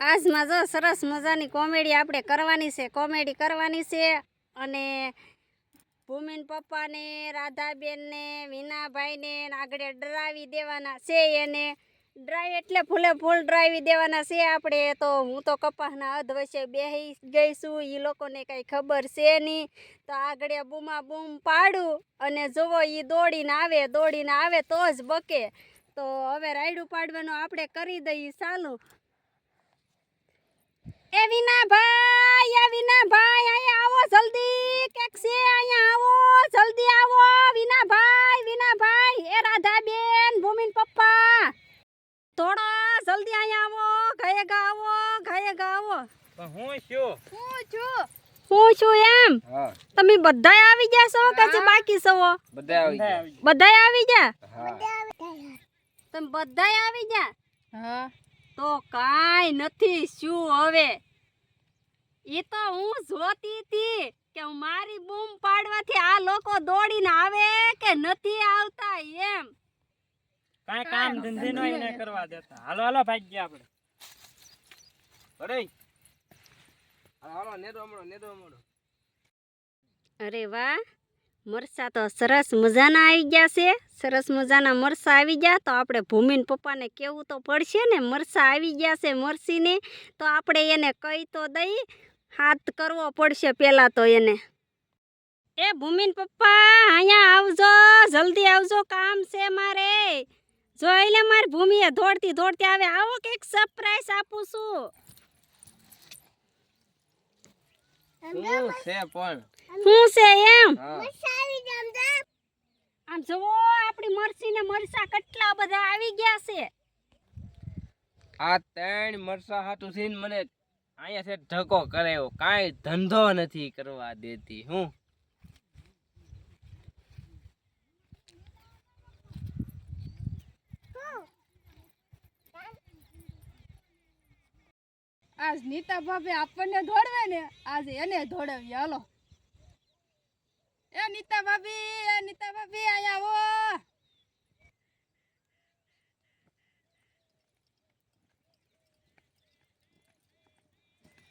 આજમાં જો સરસ મજાની કોમેડી આપણે કરવાની છે. કોમેડી કરવાની છે અને ભૂમિન પપ્પાને, રાધાબેનને, વિનાભાઈને આગળ ડરાવી દેવાના છે એને. ડ્રાઈવ એટલે ફૂલે ફૂલ ડ્રાઈવી દેવાના છે આપણે. તો હું તો કપાસના અધ વચ્ચે બેહી ગઈ છું. એ લોકોને કાંઈ ખબર છે નહીં. તો આગળ બૂમા બૂમ પાડું અને જુઓ એ દોડીને આવે દોડીને આવે તો જ બકે. તો હવે રાયડું પાડવાનું આપણે કરી દઈએ. ચાલુ. એ વિના ભાઈ એ વિના ભાઈ અહીંયા આવો જલ્દી. કેક છે અહીંયા આવો જલ્દી આવો. વિના ભાઈ વિના ભાઈ. એ રાધાબેન ભૂમિન પપ્પા. થોડા જલ્દી અહીંયા આવો. ઘાયે ગા આવો ઘાયે ગા આવો હું શું હું છું. હું છું એમ? તમે બધા આવી ગયા છો કે બાકી છો? બધા આવી ગયા. બધા આવી ગયા? તમે બધા આવી ગયા? હા. તો કાંઈ નથી શું હવે? એ તો હું જોતી હતી કે મારી બૂમ પાડવાથી આ લોકો દોડીને આવે કે નથી આવતા એમ. કાંઈ કામ ધંધે નો એને કરવા દેતા. હાલો હાલો ભાઈ ગયા આપણે. અરે હાલો હાલો નેદો હમણો નેદો હમણો. અરે વાહ. મરસા તો સરસ મજાના આવી ગયા છે. સરસ મજાના મરસા આવી ગયા. તો આપણે ભૂમિન પપ્પાને કેવું તો પડશે ને? મરસા આવી ગયા છે મરસીને તો આપણે એને કહી તો દઈ હાથ કરવો પડશે પહેલાં તો એને. એ ભૂમિન પપ્પા અહીંયા આવજો. જલ્દી આવજો. કામ છે મારે. જો એટલે મારી ભૂમિએ દોડતી દોડતી આવે આવો કંઈક સરપ્રાઈઝ આપું છું. શું છે પણ? શું છે એમ? આમ જુઓ આપણી મરસી ને મરસા કેટલા બધા આવી ગયા છે. આ ત્રણ મરસા હાટું થઈને મને અહીંયા છે ધક્કો કરાયો. કાંઈ ધંધો નથી કરવા દેતી હું. આજ નીતા ભાભી આપણને ધોડવે ને આજે એને દોડાવીએ હાલો. એ નીતા ભાભી એ નીતા ભાભી અહીંયા આવો.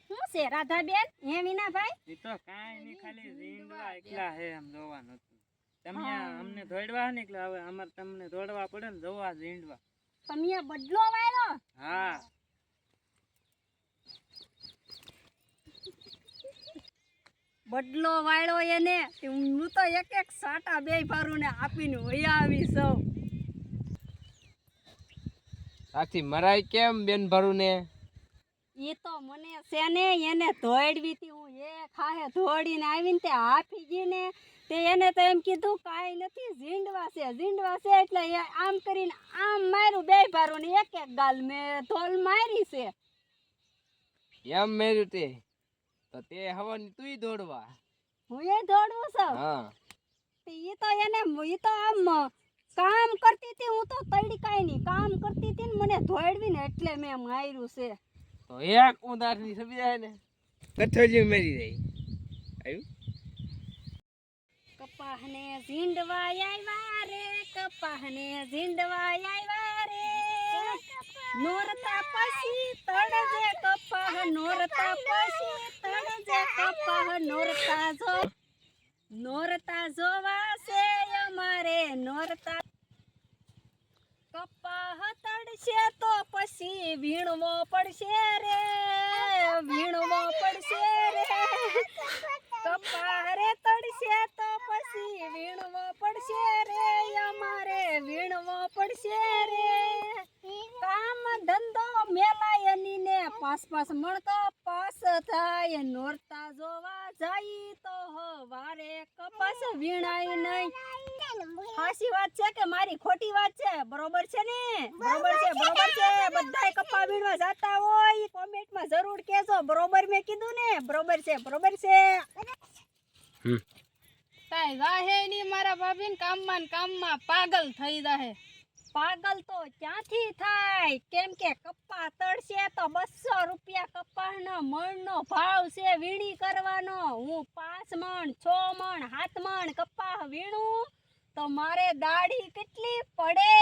શું છે રાધાબેન? હે વિનાભાઈ એ તો કાઈ નહીં ખાલી રીંગવા એકલા હે આમ જોવા નથી તમે અમને દોડવા નીકળ્યા એટલે હવે અમારે તમને દોડવા પડે ને જોવા ઝીંડવા તમે બદલો વાયરો? હા. બદલો વાળો એને. હું તો એક એક સાટા બે ભારું ને આપીને વયા આવી સૌ આથી મરાય કેમ બેન ભરું ને એ તો મને છે ને એને ધોડવી હતી. હું એ ખાહે ધોડીને આવીને તે હાફી ગઈને તે એને તો એમ કીધું કાંઈ નથી ઝીંડવા છે ઝીંડવા છે. એટલે એ આમ કરીને આમ માર્યું બે ભારું ને એક એક ગાલ મેં ધોલ મારી છે. એમ મેર્યું તે? તો તે હવે તુંય દોડવા. હું એ દોડવું છું? હા. એ તો એને એ તો આમ કામ કરતી હતી હું તો તડી કાઈ નહીં. કામ કરતી હતી ને મને ધોડવી ને એટલે મેં માર્યું છે. તો એક ઉદારની સબી જાય ને કથોજી મેરી રહી આવ્યું કપાહને ઝીંડવા આવ્યા રે કપાહને ઝીંડવા આવ્યા રે. નોરતા પછી તળજે કપાહ નોરતા પછી કપાહ નોરતા પડશે રે તળશે તો પછી વીણવો પડશે રે, અમારે વીણવો પડશે રે. કામ ધંધો મેલાય પાસ પાસ મળતો પાસ થાય. નોરતા જોવા જાય તો વારે કપાસ વીણાય નહીં. હાસી વાત છે કે મારી ખોટી વાત છે? બરોબર છે ને? બરોબર છે બરોબર છે. બધાય કપા વીણવા જાતા હોય કોમેન્ટમાં જરૂર કહેજો. બરોબર મેં કીધું ને? બરોબર છે બરોબર છે. તાય વાહે ની મારા ભાભી ને કામમાં કામમાં પાગલ થઈ જાહે. પાગલ તો ક્યાંથી થાય? કેમ કે કપ્પા તળશે તો બસો રૂપિયા કપ્પાનો મણનો ભાવ છે વીણી કરવાનો. હું પાંચ મણ, છ મણ હાથ મણ કપ્પા વીણું? તો મારે દાઢી કેટલી પડે?